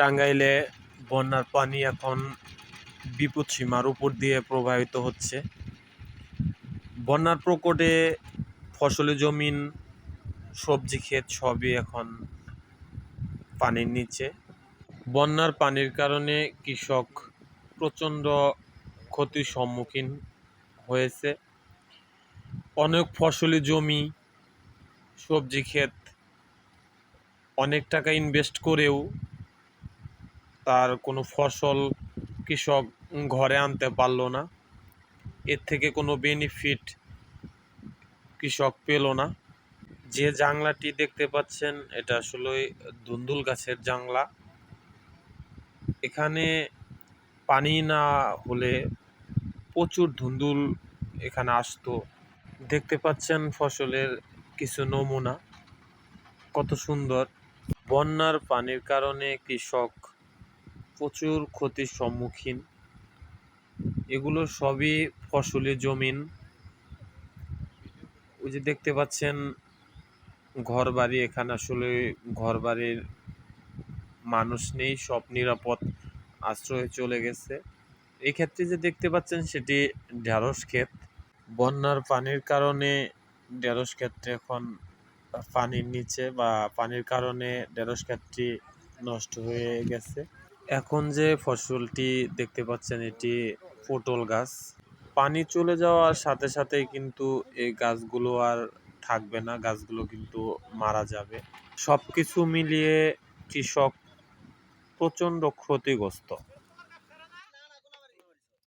টাঙ্গাইলে বন্যার পানি এখন বিপদ সীমার উপর দিয়ে প্রবাহিত হচ্ছে। বন্যার প্রকোপে ফসলি জমিন, সবজি ক্ষেত সবই এখন পানির নিচে। বন্যার পানির কারণে কৃষক প্রচণ্ড ক্ষতির সম্মুখীন হয়েছে। অনেক ফসলি জমি, সবজি ক্ষেত অনেক টাকা ইনভেস্ট করেও তার কোনো ফসল কৃষক ঘরে আনতে পারল না। এর থেকে কোনো বেনিফিট কৃষক পেল না। যে জাংলাটি দেখতে পাচ্ছেন, এটা আসলে ধুন্দুল গাছের জাংলা। এখানে পানি না হলে প্রচুর ধুন্দুল এখানে আসতো। দেখতে পাচ্ছেন ফসলের কিছু নমুনা। কত সুন্দর। বন্যার পানির কারণে কৃষক প্রচুর ক্ষতির সম্মুখীন। এগুলো সবই ফসলি জমিন। ওই যে দেখতে পাচ্ছেন ঘর বাড়ি এখানে আসলে ঘর বাড়ির মানুষ নেই, সব নিরাপদ আশ্রয়ে চলে গেছে। এই ক্ষেত্রে যে দেখতে পাচ্ছেন, সেটি ঢ্যাঁড়স ক্ষেত। বন্যার পানির কারণে ঢেঁড়স ক্ষেত্রে এখন পানির নিচে বা পানির কারণে ঢেঁড়স ক্ষেতটি নষ্ট হয়ে গেছে। এখন যে ফসলটি দেখতে পাচ্ছেন, এটি পটল গাছ। পানি চলে যাওয়ার সাথে সাথে কিন্তু এই গাছগুলো আর থাকবে না, গাছগুলো কিন্তু মারা যাবে। সব কিছু মিলিয়ে কৃষক প্রচণ্ড ক্ষতিগ্রস্ত।